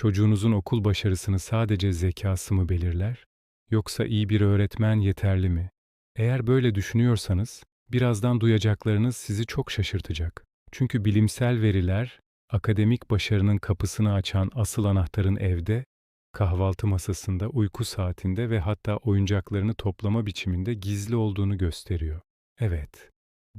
Çocuğunuzun okul başarısını sadece zekası mı belirler? Yoksa iyi bir öğretmen yeterli mi? Eğer böyle düşünüyorsanız, birazdan duyacaklarınız sizi çok şaşırtacak. Çünkü bilimsel veriler, akademik başarının kapısını açan asıl anahtarın evde, kahvaltı masasında, uyku saatinde ve hatta oyuncaklarını toplama biçiminde gizli olduğunu gösteriyor. Evet,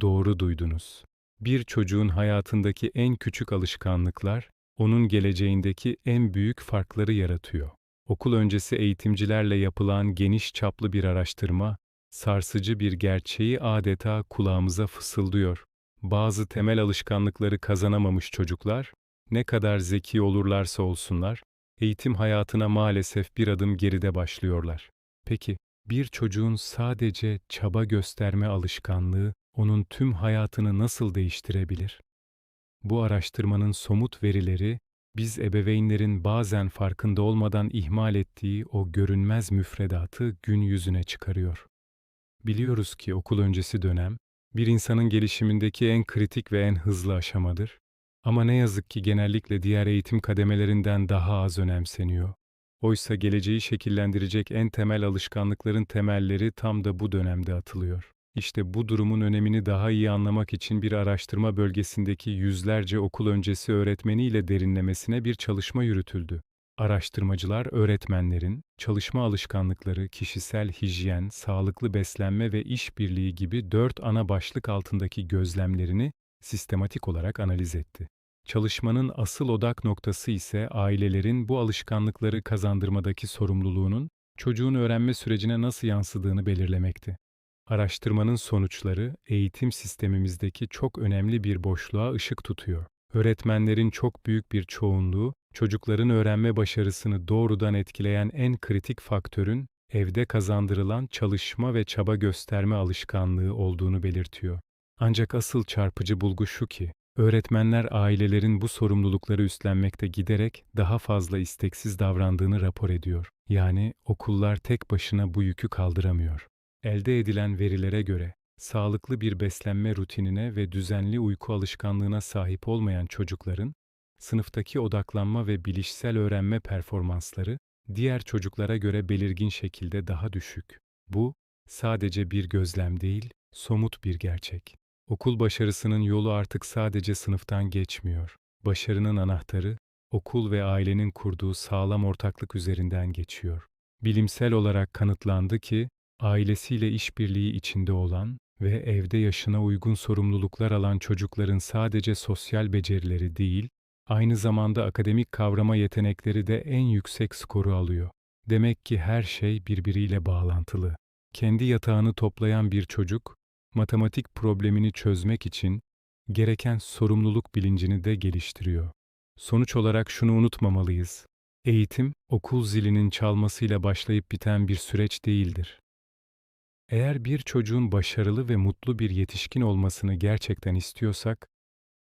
doğru duydunuz. Bir çocuğun hayatındaki en küçük alışkanlıklar, onun geleceğindeki en büyük farkları yaratıyor. Okul öncesi eğitimcilerle yapılan geniş çaplı bir araştırma, sarsıcı bir gerçeği adeta kulağımıza fısıldıyor. Bazı temel alışkanlıkları kazanamamış çocuklar, ne kadar zeki olurlarsa olsunlar, eğitim hayatına maalesef bir adım geride başlıyorlar. Peki, bir çocuğun sadece çaba gösterme alışkanlığı onun tüm hayatını nasıl değiştirebilir? Bu araştırmanın somut verileri, biz ebeveynlerin bazen farkında olmadan ihmal ettiği o görünmez müfredatı gün yüzüne çıkarıyor. Biliyoruz ki okul öncesi dönem, bir insanın gelişimindeki en kritik ve en hızlı aşamadır. Ama ne yazık ki genellikle diğer eğitim kademelerinden daha az önemseniyor. Oysa geleceği şekillendirecek en temel alışkanlıkların temelleri tam da bu dönemde atılıyor. İşte bu durumun önemini daha iyi anlamak için bir araştırma bölgesindeki yüzlerce okul öncesi öğretmeniyle derinlemesine bir çalışma yürütüldü. Araştırmacılar öğretmenlerin çalışma alışkanlıkları, kişisel hijyen, sağlıklı beslenme ve işbirliği gibi dört ana başlık altındaki gözlemlerini sistematik olarak analiz etti. Çalışmanın asıl odak noktası ise ailelerin bu alışkanlıkları kazandırmadaki sorumluluğunun çocuğun öğrenme sürecine nasıl yansıdığını belirlemekti. Araştırmanın sonuçları eğitim sistemimizdeki çok önemli bir boşluğa ışık tutuyor. Öğretmenlerin çok büyük bir çoğunluğu çocukların öğrenme başarısını doğrudan etkileyen en kritik faktörün evde kazandırılan çalışma ve çaba gösterme alışkanlığı olduğunu belirtiyor. Ancak asıl çarpıcı bulgu şu ki, öğretmenler ailelerin bu sorumlulukları üstlenmekte giderek daha fazla isteksiz davrandığını rapor ediyor. Yani okullar tek başına bu yükü kaldıramıyor. Elde edilen verilere göre, sağlıklı bir beslenme rutinine ve düzenli uyku alışkanlığına sahip olmayan çocukların, sınıftaki odaklanma ve bilişsel öğrenme performansları, diğer çocuklara göre belirgin şekilde daha düşük. Bu, sadece bir gözlem değil, somut bir gerçek. Okul başarısının yolu artık sadece sınıftan geçmiyor. Başarının anahtarı, okul ve ailenin kurduğu sağlam ortaklık üzerinden geçiyor. Bilimsel olarak kanıtlandı ki, ailesiyle işbirliği içinde olan ve evde yaşına uygun sorumluluklar alan çocukların sadece sosyal becerileri değil, aynı zamanda akademik kavrama yetenekleri de en yüksek skoru alıyor. Demek ki her şey birbiriyle bağlantılı. Kendi yatağını toplayan bir çocuk, matematik problemini çözmek için gereken sorumluluk bilincini de geliştiriyor. Sonuç olarak şunu unutmamalıyız. Eğitim, okul zilinin çalmasıyla başlayıp biten bir süreç değildir. Eğer bir çocuğun başarılı ve mutlu bir yetişkin olmasını gerçekten istiyorsak,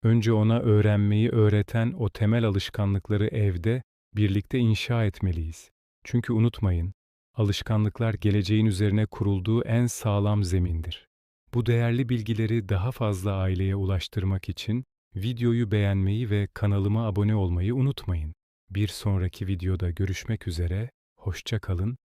önce ona öğrenmeyi öğreten o temel alışkanlıkları evde birlikte inşa etmeliyiz. Çünkü unutmayın, alışkanlıklar geleceğin üzerine kurulduğu en sağlam zemindir. Bu değerli bilgileri daha fazla aileye ulaştırmak için videoyu beğenmeyi ve kanalıma abone olmayı unutmayın. Bir sonraki videoda görüşmek üzere, hoşça kalın,